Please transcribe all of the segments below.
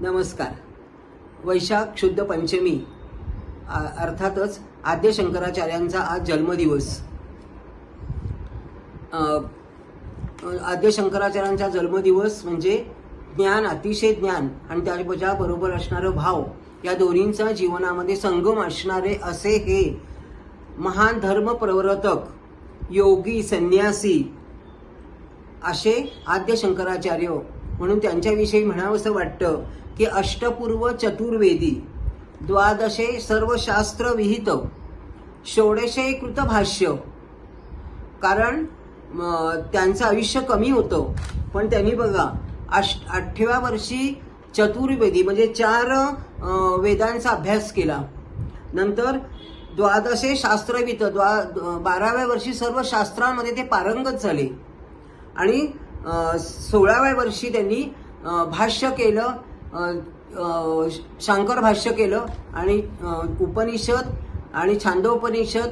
नमस्कार. वैशाख शुद्ध पंचमी. अर्थातच आद्य शंकराचार्यांचा आज जन्मदिवस. आद्य शंकराचार्यांचा जन्मदिवस म्हणजे ज्ञान अतिशय ज्ञान आणि त्याच्याबरोबर असणारं भाव या दोन्हींचा जीवनामध्ये संगम असणारे असे हे महान धर्म प्रवर्तक योगी संन्यासी असे आद्य शंकराचार्य म्हणून त्यांच्याविषयी म्हणावंसं वाटतं. की अष्टपूर्व चतुर्वेदी द्वादशे सर्व शास्त्र विहित षोडशे कृतभाष्य. कारण त्यांचं आयुष्य कमी होतं. पण त्यांनी बघा अष्ट आठव्या वर्षी चतुर्वेदी म्हणजे चार वेदांचा अभ्यास केला. नंतर द्वादशे शास्त्रवित द्वा बाराव्या वर्षी सर्व शास्त्रांमध्ये ते पारंगत झाले. आणि सोळाव्या वर्षी त्यांनी भाष्य केलं शांकर भाष्य केलं आणि उपनिषद आणि छांदोपनिषद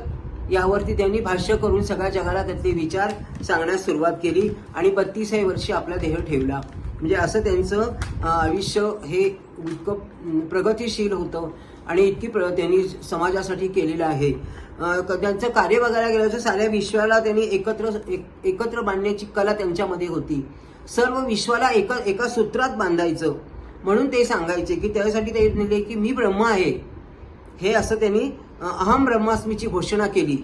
यावरती त्यांनी भाष्य करून सगळ्या जगाला त्यातले विचार सांगण्यास सुरुवात केली आणि बत्तीसाव्या वर्षी आपला देह ठेवला. म्हणजे असं त्यांचं आयुष्य हे इतकं प्रगतिशील होतं आणि इतकी प्र त्यांनी समाजासाठी केलेलं आहे. क- त्यांचं कार्य बघायला गेलं तर साऱ्या विश्वाला त्यांनी एकत्र एक- एकत्र बांधण्याची कला त्यांच्यामध्ये होती. सर्व विश्वाला एका एका सूत्रात बांधायचं. म्हणून ते सांगायचे की त्यासाठी ते म्हणले की मी ब्रह्म आहे. हे असं त्यांनी अहम ब्रह्मास्मीची घोषणा केली.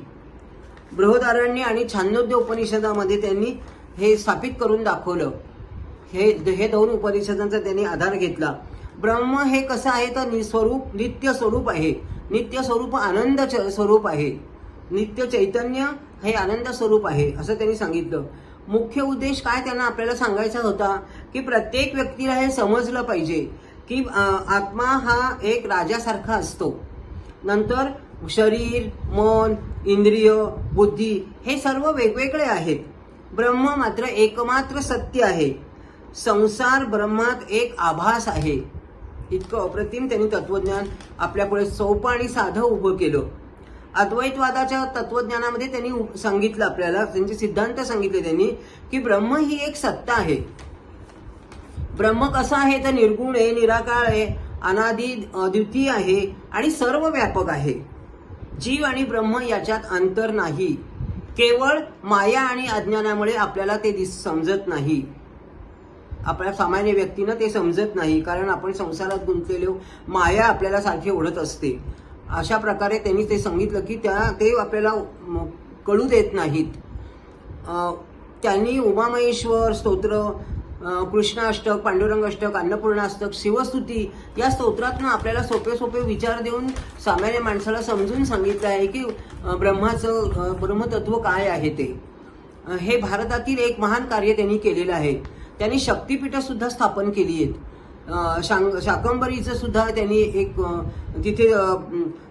बृहदारण्य आणि छान्नोद्य उपनिषदामध्ये त्यांनी हे स्थापित करून दाखवलं. हे हे दोन उपनिषदांचा त्यांनी आधार घेतला. ब्रह्म हे कसं आहे? तर निस्वरूप नित्य स्वरूप आहे. नित्य स्वरूप आनंद च- स्वरूप आहे. नित्य चैतन्य हे आनंद स्वरूप आहे असं त्यांनी सांगितलं. मुख्य उद्देश काय त्यांना आपल्याला सांगायचा होता की प्रत्येक व्यक्तीला हे समजलं पाहिजे की आत्मा हा एक राजासारखा असतो. नंतर शरीर मन इंद्रिय बुद्धी हे सर्व वेगवेगळे आहेत. ब्रह्म मात्र एकमात्र सत्य आहे. संसार ब्रह्मात एक आभास आहे. इतकं अप्रतिम त्यांनी तत्वज्ञान आपल्यापुढे सोपं आणि साधं उभं केलं. अद्वैतवादाच्या तत्वज्ञानामध्ये त्यांनी सांगितलं आपल्याला त्यांचे सिद्धांत सांगितले त्यांनी की ब्रह्म ही एक सत्ता आहे. ब्रह्म कसं आहे तर निर्गुण आहे निराकाळ आहे अनादि अद्वितीय आहे आणि सर्व व्यापक आहे. जीव आणि ब्रह्म याच्यात अंतर नाही. केवळ माया आणि अज्ञानामुळे आपल्याला ते दिस समजत नाही. आपल्या सामान्य व्यक्तीनं ते समजत नाही कारण आपण संसारात गुंतलेलो माया आपल्याला सारखी ओढत असते. अशा प्रकारे त्यांनी ते सांगितलं की त्या ते आपल्याला कळू देत नाहीत. त्यांनी उमामहेश्वर स्तोत्र कृष्णाष्टक पांडुरंगाष्टक अन्नपूर्णाष्टक शिवस्तुती या स्तोत्रातनं आपल्याला सोपे सोपे विचार देऊन सामान्य माणसाला समजून सांगितलं आहे की ब्रह्माचं ब्रह्मतत्व काय आहे ते. हे भारतातील एक महान कार्य त्यांनी केलेलं आहे. त्यांनी शक्तीपीठंसुद्धा स्थापन केली आहेत. अ, शां- शाकंबरीचं सुद्धा त्यांनी एक तिथे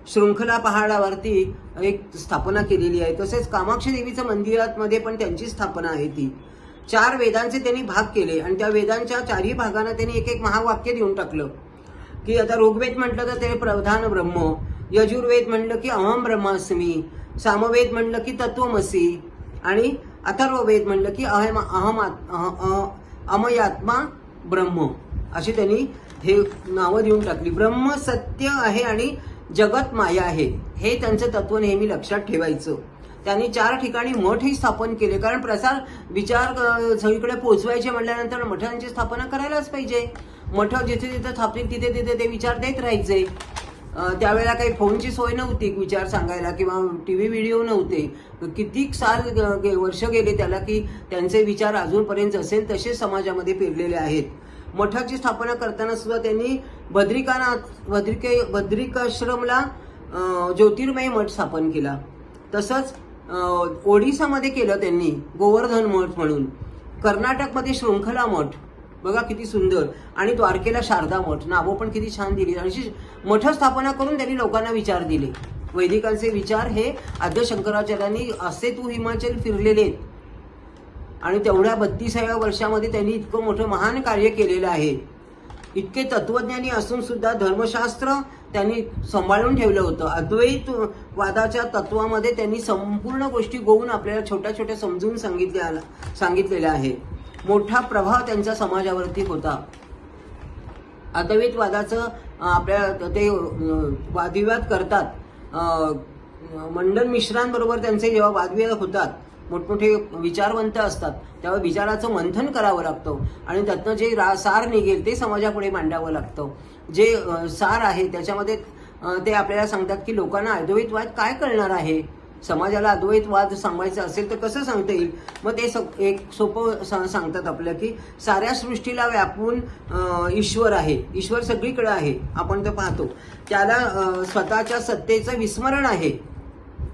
शृंखला पहाडावरती एक स्थापना केलेली आहे. तसेच कामाक्षी देवीचं मंदिरातमध्ये पण त्यांची स्थापना आहे ती. चार वेदांचे त्यांनी भाग केले आणि त्या वेदांच्या चारही भागांना त्यांनी एक एक महावाक्य देऊन टाकलं. की आता ऋग्वेद म्हटलं तर ते प्रधान ब्रह्म यजुर्वेद म्हणलं की अहम ब्रह्मास्मी सामवेद म्हणलं की तत्वमसी आणि अथर्ववेद म्हणलं की अहम अहम अह- अमयात्मा ब्रह्म. अशी त्यांनी हे नावं देऊन टाकली. ब्रह्म सत्य आहे आणि जगत माया आहे. हे त्यांचं तत्व नेहमी लक्षात ठेवायचं. त्यांनी चार ठिकाणी मठही स्थापन केले. कारण प्रसार विचार सगळीकडे पोहोचवायचे म्हटल्यानंतर मठांची स्थापना करायलाच पाहिजे. मठ जिथे जिथे स्थापित तिथे तिथे ते विचार देत राहायचे. त्यावेळेला काही फोनची सोय नव्हती विचार सांगायला किंवा टी व्ही व्हिडिओ नव्हते. कितीक साल गे- वर्ष गेले त्याला की त्यांचे विचार अजूनपर्यंत असेल तसे समाजामध्ये पेरलेले आहेत. मठाची स्थापना करताना सुद्धा त्यांनी बद्रिकानाथ बद्रिके बद्रिकाश्रमला ज्योतिर्मय मठ स्थापन केला. तसंच ओडिसामध्ये केलं त्यांनी गोवर्धन मठ म्हणून. कर्नाटकमध्ये शृंखला मठ. बघा किती सुंदर. आणि द्वारकेला शारदा मठ. नावं पण किती छान दिली. आणि अशी मठ स्थापना करून त्यांनी लोकांना विचार दिले. वैदिकांचे विचार हे आद्य शंकराचार्यांनी असे तू हिमाचल फिरलेले आहेत आणि तेवढ्या बत्तीसाव्या वर्षामध्ये त्यांनी इतकं मोठं महान कार्य केलेलं आहे. इतके तत्वज्ञानी असून सुद्धा धर्मशास्त्र त्यांनी सांभाळून ठेवलं होतं. अद्वैत वादाच्या तत्वामध्ये त्यांनी संपूर्ण गोष्टी गोवून आपल्याला छोट्या छोट्या समजून सांगितल्या सांगितलेल्या आहे. मोठा प्रभाव त्यांचा समाजावरती होता. अद्वैतवादाचं वादाचं आपल्या ते वादविवाद करतात. मंडन मिश्रांबरोबर त्यांचे जेव्हा वादविवाद होतात मोठमोठे विचारवंत असतात. तेव्हा विचाराचं मंथन करावं लागतं. आणि त्यातनं जे रा सार निघेल ते समाजापुढे मांडावं लागतं. जे सार आहे त्याच्यामध्ये ते आपल्याला सांगतात की लोकांना अद्वैतवाद काय कळणार आहे? समाजाला अद्वैतवाद सांगायचं असेल तर कसं सांगता येईल? मग ते स- एक सोपं स सांगतात आपलं की साऱ्या सृष्टीला व्यापून ईश्वर आहे. ईश्वर सगळीकडे आहे. आपण तर पाहतो. त्याला स्वतःच्या सत्तेचं विस्मरण आहे.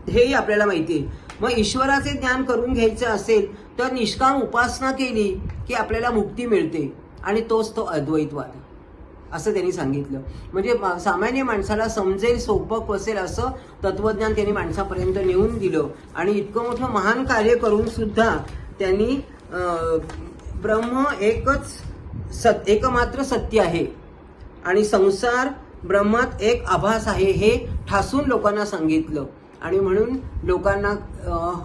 हेही आपल्याला माहिती आहे. मग ईश्वराचे ज्ञान करून घ्यायचं असेल तर निष्काम उपासना केली की आपल्याला मुक्ती मिळते. आणि तोच तो अद्वैतवाद. असं त्यांनी सांगितलं. म्हणजे सामान्य माणसाला समजेल सोपं कसेल असं तत्वज्ञान त्यांनी माणसापर्यंत नेऊन दिलं. आणि इतकं मोठं महान कार्य करून सुद्धा त्यांनी ब्रह्म एकच सत एकमात्र सत्य आहे. आणि संसार ब्रह्मात एक आभास आहे हे ठासून लोकांना सांगितलं. आणि म्हणून लोकांना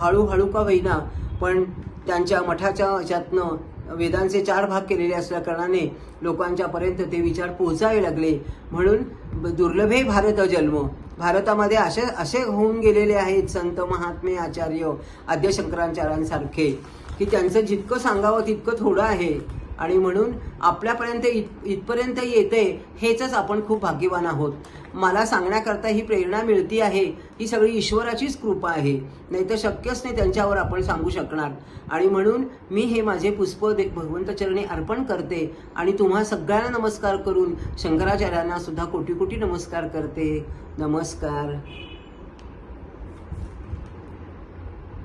हळूहळू का होईना पण त्यांच्या मठाच्या ह्याच्यातनं वेदांचे चार भाग केलेले असल्या कारणाने लोकांच्यापर्यंत ते विचार पोहोचावे लागले. म्हणून दुर्लभे भारत जन्म. भारतामध्ये असे असे होऊन गेलेले आहेत संत महात्मे आचार्य आद्य शंकराचार्यांसारखे की त्यांचं जितकं सांगावं तितकं थोडं आहे. आणि म्हणून आपल्यापर्यंत इत इथपर्यंत येते हेच आपण खूप भाग्यवान आहोत. मला सांगण्याकरता ही प्रेरणा मिळती आहे ही सगळी ईश्वराचीच कृपा आहे. नाही तर शक्यच नाही त्यांच्यावर आपण सांगू शकणार. आणि म्हणून मी हे माझे पुष्प दे- अर्पण करते आणि तुम्हा सगळ्यांना नमस्कार करून शंकराचार्यांना सुद्धा कोटी कोटी नमस्कार करते. नमस्कार.